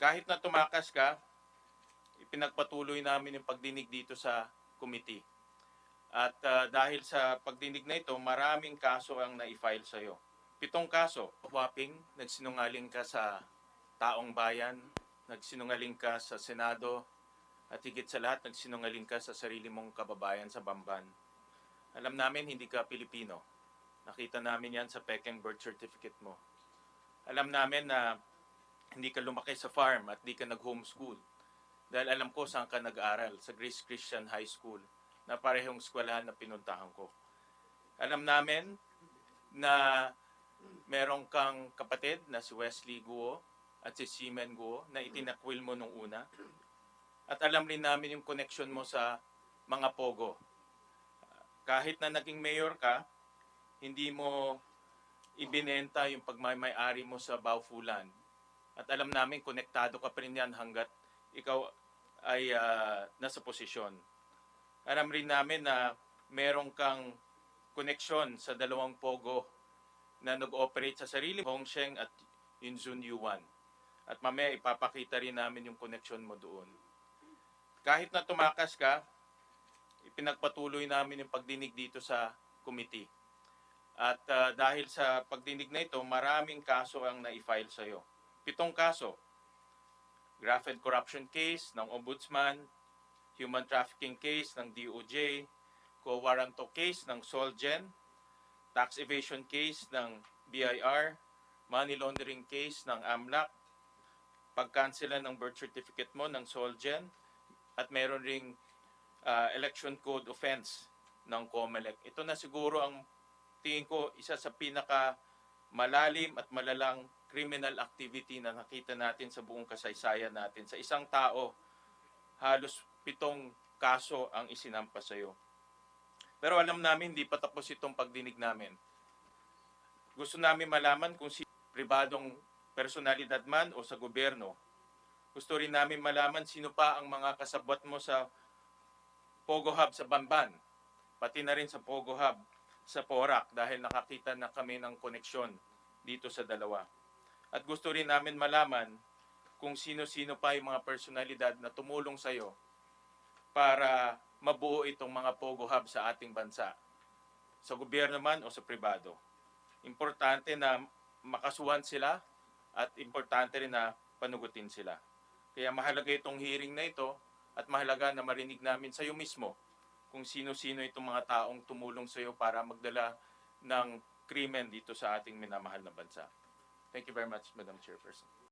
kahit na tumakas ka, ipinagpatuloy namin yung pagdinig dito sa committee. At ah, dahil sa pagdinig na ito, maraming kaso ang na-file sa'yo. Pitong kaso, whopping, nagsinungaling ka sa taong bayan, nagsinungaling ka sa Senado, at higit sa lahat, nagsinungaling ka sa sarili mong kababayan sa Bamban. Alam namin, hindi ka Pilipino. Nakita namin yan sa Peking birth certificate mo. Alam namin na hindi ka lumaki sa farm at hindi ka nag-homeschool. Dahil alam ko saan ka nag-aral, sa Grace Christian High School, na parehong eskwelahan na pinuntahan ko. Alam namin na meron kang kapatid na si Wesley Guo at si Seaman Guo na itinakwil mo nung una. At alam rin namin yung connection mo sa mga pogo. Kahit na naging mayor ka, hindi mo ibinenta yung pagmamay-ari mo sa Baufulan. At alam namin, konektado ka pa rin yan hanggat ikaw ay ah, nasa posisyon. Alam rin namin na meron kang koneksyon sa dalawang pogo na nag-operate sa sarili, Hong Sheng at Yunzun Yuan. At mamaya ipapakita rin namin yung koneksyon mo doon. Kahit na tumakas ka, ipinagpatuloy namin yung pagdinig dito sa committee. At ah, dahil sa pagdinig na ito, maraming kaso ang na-file sa'yo. Pitong kaso. Graft and corruption case ng Ombudsman, human trafficking case ng DOJ, co-warranto case ng Solgen, tax evasion case ng BIR, money laundering case ng AMLAC, pagkansela ng birth certificate mo ng Solgen, at meron ring ah, election code offense ng COMELEC. Ito na siguro ang tingin ko isa sa pinaka malalim at malalang criminal activity na nakita natin sa buong kasaysayan natin. Sa isang tao, halos pitong kaso ang isinampa sa iyo. Pero alam namin, hindi pa tapos itong pagdinig namin. Gusto namin malaman kung si pribadong personalidad man o sa gobyerno. Gusto rin namin malaman sino pa ang mga kasabot mo sa Pogo Hub sa Bamban, pati na rin sa Pogo Hub sa Porac dahil nakakita na kami ng koneksyon dito sa dalawa. At gusto rin namin malaman kung sino-sino pa yung mga personalidad na tumulong sa iyo para mabuo itong mga Pogo Hub sa ating bansa. Sa gobyerno man o sa pribado. Importante na makasuhan sila at importante rin na panugutin sila. Kaya mahalaga itong hearing na ito at mahalaga na marinig namin sa iyo mismo kung sino-sino itong mga taong tumulong sa iyo para magdala ng krimen dito sa ating minamahal na bansa. Thank you very much, Madam Chairperson.